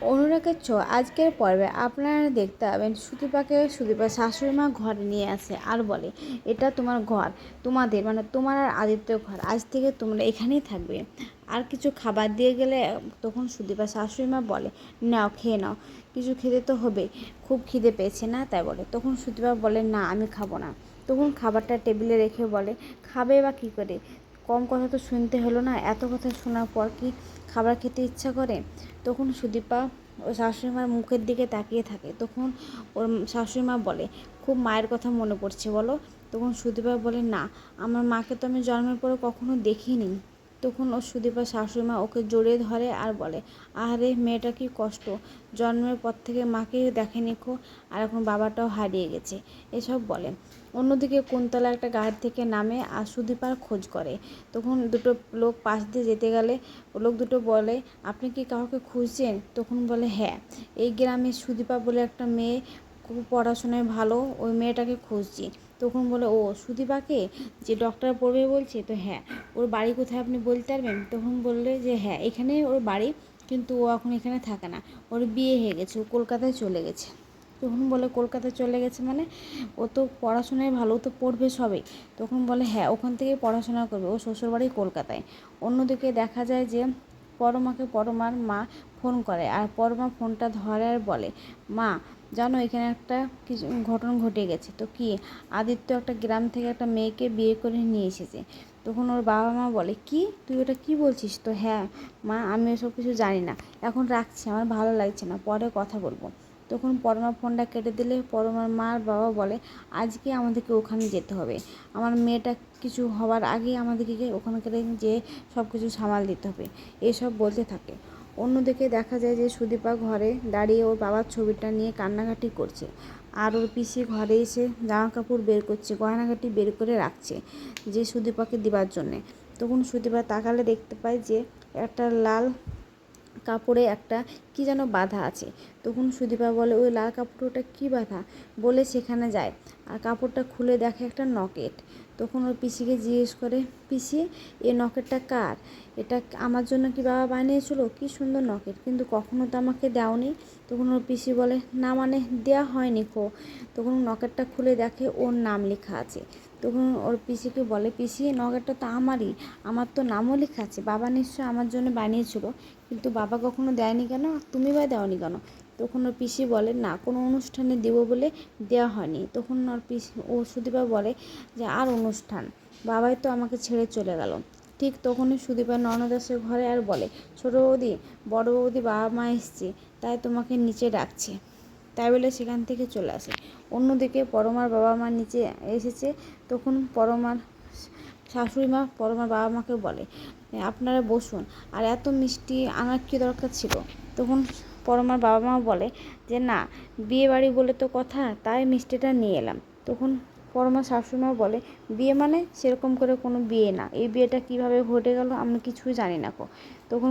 অনুরাগের ছ, আজকের পর্বে আপনারা দেখতে পাবেন সুদীপাকে সুদীপার শাশুড়ি মা ঘরে নিয়ে আসে আর বলে, এটা তোমার ঘর, তোমাদের মানে তোমার আর আদিত্যর ঘর, আজ থেকে তোমরা এখানেই থাকবে। আর কিছু খাবার দিয়ে গেলে তখন সুদীপা শাশুড়ি মা বলে, নাও, খেয়ে নাও, কিছু খেতে তো হবে খুব খিদে পেয়েছে না? তাই বলে। তখন সুদীপা বলে, না, আমি খাব না। তখন খাবারটা টেবিলে রেখে বলে, খাবে বা কী করে? কম কথা তো শুনতে হলো না। এত কথা শোনার পর কি খাবার খেতে ইচ্ছা করে? তখন সুদীপা ও শাশুড়িমার মুখের দিকে তাকিয়ে থাকে। তখন ওর শাশুড়িমা বলে, খুব মায়ের কথা মনে পড়ছে বলো। তখন সুদীপা বলে, না, আমার মাকে তো আমি জন্মের পরে কখনো দেখিনি। তখন ও সুদীপা শাশুড়িমা ওকে জড়িয়ে ধরে আর বলে আরে মেয়েটা কি কষ্ট। জন্মের পর থেকে মাকে দেখেনি কো আর এখন বাবাটাও হারিয়ে গেছে। এসব বলে। অন্যদিকে কুন্তলা একটা গাড়ি থেকে নামে আর সুদীপার খোঁজ করে। তখন দুটো লোক পাশ দিয়ে যেতে গেলে লোক দুটো বলে, আপনি কি কাউকে খুঁজছেন? তখন বলে হ্যাঁ এই গ্রামে সুদীপা বলে একটা মেয়ে খুব পড়াশোনায় ভালো, ওই মেয়েটাকে খুঁজছি। তখন বলে, ও, সুদীপাকে? যে ডক্টর পড়বে বলছে? তো হ্যাঁ ওর বাড়ি কোথায় আপনি বলতে পারবেন? তখন বললে যে হ্যাঁ এখানে ওর বাড়ি, কিন্তু ও এখন এখানে থাকে না। ওর বিয়ে হয়ে গেছে, ও কলকাতায় চলে গেছে। তখন বলে কলকাতায় চলে গেছে মানে ও তো পড়াশোনায় ভালো তো পড়বে সবে তখন বলে হ্যাঁ ওখান থেকে পড়াশোনা করবে। ও শ্বশুরবাড়ি কলকাতায়। অন্যদিকে দেখা যায় যে পরমাকে পরমার মা ফোন করে আর পরমা ফোনটা ধরে আর বলে, মা, জানো এখানে একটা কিছু ঘটনা ঘটে গেছে। তো কি, আদিত্য একটা গ্রাম থেকে একটা মেয়েকে বিয়ে করে নিয়ে এসেছে। তখন ওর বাবা মা বলে, কি? তুই ওটা কি বলছিস? তো হ্যাঁ মা, আমি ওসব কিছু জানি না। এখন রাখছি, আমার ভালো লাগছে না, পরে কথা বলব। তখন পরমা ফোনটা কেটে দিলে, পরমার মার বাবা বলে, আজকে আমাদেরকে ওখানে যেতে হবে। আমার মেয়েটা কিছু হওয়ার আগেই আমাদেরকে ওখানকার যে সব কিছু সামাল দিতে হবে। এসব বলতে থাকে। অন্যদিকে দেখা যায় যে সুদীপা ঘরে দাঁড়িয়ে ওর বাবার ছবিটা নিয়ে কান্নাকাটি করছে। আর ওর পিসি ঘরে এসে জামা কাপড় বের করছে গয়নাঘাটি বের করে রাখছে যে সুদীপাকে দিবার জন্যে। তখন সুদীপা তাকালে দেখতে পায় যে একটা লাল কাপড়ে একটা কি যেন বাঁধা আছে। তখন সুদীপা বলে, ওই লাল কাপড়টা কি বাধা? বলে, সেখানে যায়। আর কাপড়টা খুলে দেখে একটা নকেট। তখন ওর পিসিকে জিজ্ঞেস করে, পিসি, এ নকেটটা কার? এটা আমার জন্য কি বাবা বানিয়েছিল? কি সুন্দর নকেট, কিন্তু কখনো তো আমাকে দাওনি। তখন ওর পিসি বলে, না মানে দেওয়া হয়নি কো তখন নকেটটা খুলে দেখে ওর নাম লেখা আছে। তখন ওর পিসিকে বলে, পিসি নকেটটা তো আমারই। আমার তো নামও লেখা আছে। বাবা নিশ্চয় আমার জন্য বানিয়েছিল, কিন্তু বাবা কখনো দেয়নি কেন? তুমি বা দেওনি কেন? তখন ওর পিসি বলে, না, কোনো অনুষ্ঠানে দেবো বলে দেওয়া হয়নি। তখন ওর পিসি, ও সুদীপা বলে যে, আর অনুষ্ঠান? বাবাই তো আমাকে ছেড়ে চলে গেল। ঠিক তখনই সুদীপা ননদাসের ঘরে আর বলে, ছোটো বৌদি, বড় বৌদি বাবা মা এসছে, তাই তোমাকে নিচে ডাকছে। তাই বলে সেখান থেকে চলে আসে। অন্যদিকে পরমার বাবা মা নিচে এসেছে, তখন পরমার শাশুড়ি মা পরমার বাবা মাকে বলে আপনারা বসুন, আর এত মিষ্টি আনার কী দরকার ছিল? তখন পরমার বাবা মা বলে যে, না বিয়ে বাড়ি বলে তো কথা, তাই মিষ্টিটা নিয়ে এলাম। তখন পরমা শাশুড়িমা বলে, বিয়ে মানে সেরকম করে কোনো বিয়ে না। এই বিয়েটা কীভাবে ঘটে গেল আমরা কিছুই জানি না কো। তখন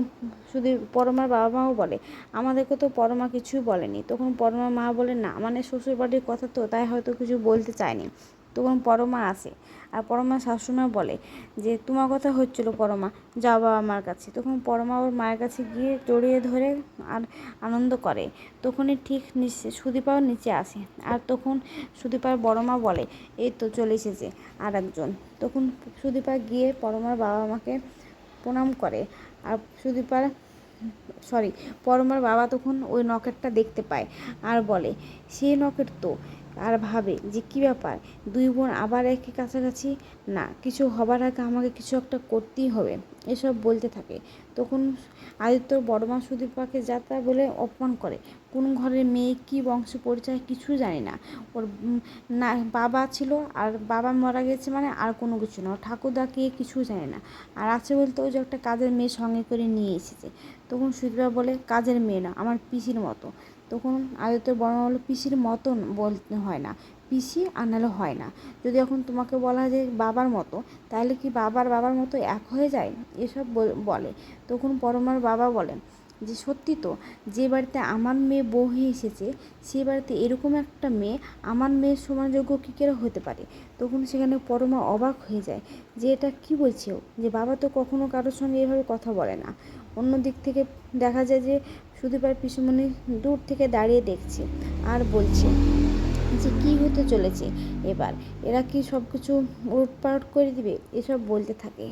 শুধু পরমার বাবা মাও বলে, আমাদেরকে তো পরমা কিছুই বলেনি। তখন পরমা মা বলে, না মানে শ্বশুরবাড়ির কথা তো, তাই হয়তো কিছু বলতে চায়নি। তখন পরমা আসে। আর পরমা শাশুড়িমা বলে যে, তোমার কথা হচ্ছিল পরমা, যাও বাবা মার কাছে। তখন পরমা ওর মায়ের কাছে গিয়ে জড়িয়ে ধরে আর আনন্দ করে। তখনই ঠিক নিচে সুদীপাও নিচে আসে। আর তখন সুদীপার বড় মা বলে, এই তো চলে এসেছে আর একজন। তখন সুদীপা গিয়ে পরমার বাবা মাকে প্রণাম করে। আর সুদীপার, সরি, পরমার বাবা তখন ওই নকেটটা দেখতে পায় আর বলে, সেই নকেট তো আর ভাবে যে কী ব্যাপার? দুই বোন আবার একই কাছাকাছি? না, কিছু হবার আগে আমাকে কিছু একটা করতেই হবে, এসব বলতে থাকে। তখন আদিত্যর বড় মা সুদীপাকে যাত্রা বলে অপমান করে। কোন ঘরের মেয়ে কী বংশ পরিচয় কিছু জানি না। ওর না, বাবা ছিল আর বাবা মারা গেছে মানে আর কোনো কিছু না। ঠাকুরদাকে কিছু জানে না। আর আছে বলতে ওই যে একটা কাজের মেয়ে সঙ্গে করে নিয়ে এসেছে। তখন সুদীপা বলে, কাজের মেয়ে না, আমার পিসির মতো। তখন আদিত্যর বড় মা বলে পিসির মতন বলতে হয় না। পিসি আর নাহলে হয় না। যদি এখন তোমাকে বলা যে বাবার মতো, তাহলে কি বাবার বাবার মতো এক হয়ে যায়? এসব বলে তখন পরমার বাবা বলেন যে, সত্যি তো, যে বাড়িতে আমার মেয়ে বউ হয়ে এসেছে, সে বাড়িতে এরকম একটা মেয়ে আমার মেয়ের সমানযোগ্য কী করে হতে পারে? তখন সেখানে পরমা অবাক হয়ে যায় যে, এটা কি বলছে? যে বাবা তো কখনো কারোর সঙ্গে এভাবে কথা বলে না। অন্য দিক থেকে দেখা যায় যে সুদীপার পিসুমণি দূর থেকে দাঁড়িয়ে দেখছে আর বলছে যে, কী হতে চলেছে এবার? এরা কি সব কিছু উলটপালট করে দিবে? এসব বলতে থাকে।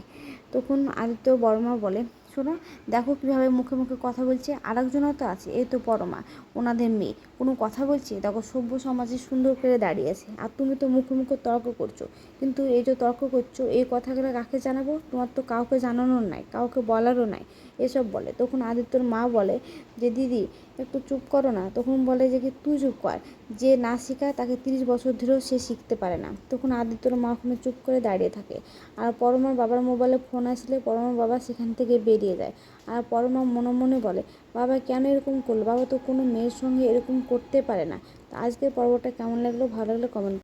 তখন আদিত্য বর্মা বলে, শোনো, দেখো কীভাবে মুখে মুখে কথা বলছে। আর একজনও তো আছে, এই তো পরমা, ওনাদের মেয়ে। কোনো কথা বলছে? দেখো, সভ্য সমাজে সুন্দর করে দাঁড়িয়ে আছে। আর তুমি তো মুখে মুখে তর্ক করছ। কিন্তু এই যে তর্ক করছ, এই কথাগুলো কাকে জানাব? তোমার তো কাউকে জানানোর নাই, কাউকে বলারও নাই। এসব বলে। তখন আদিত্যর মা বলে যে, দিদি, একটু চুপ করো না। তখন বলে যে, কি তুই চুপ কর। যে না শেখায়, তাকে তিরিশ বছর ধরেও সে শিখতে পারে না। তখন আদিত্যর মা ওখানে চুপ করে দাঁড়িয়ে থাকে। আর পরমার বাবার মোবাইলে ফোন আসলে পরমার বাবা সেখান থেকে বেরিয়ে যায়। আর পরমা মনে মনে বলে, বাবা, কেন এরকম করল? বাবা তো কোনো মেয়ের সঙ্গে এরকম করতে পারে না। তো আজকের পর্বটা কেমন লাগল? ভালো লাগলে কমেন্ট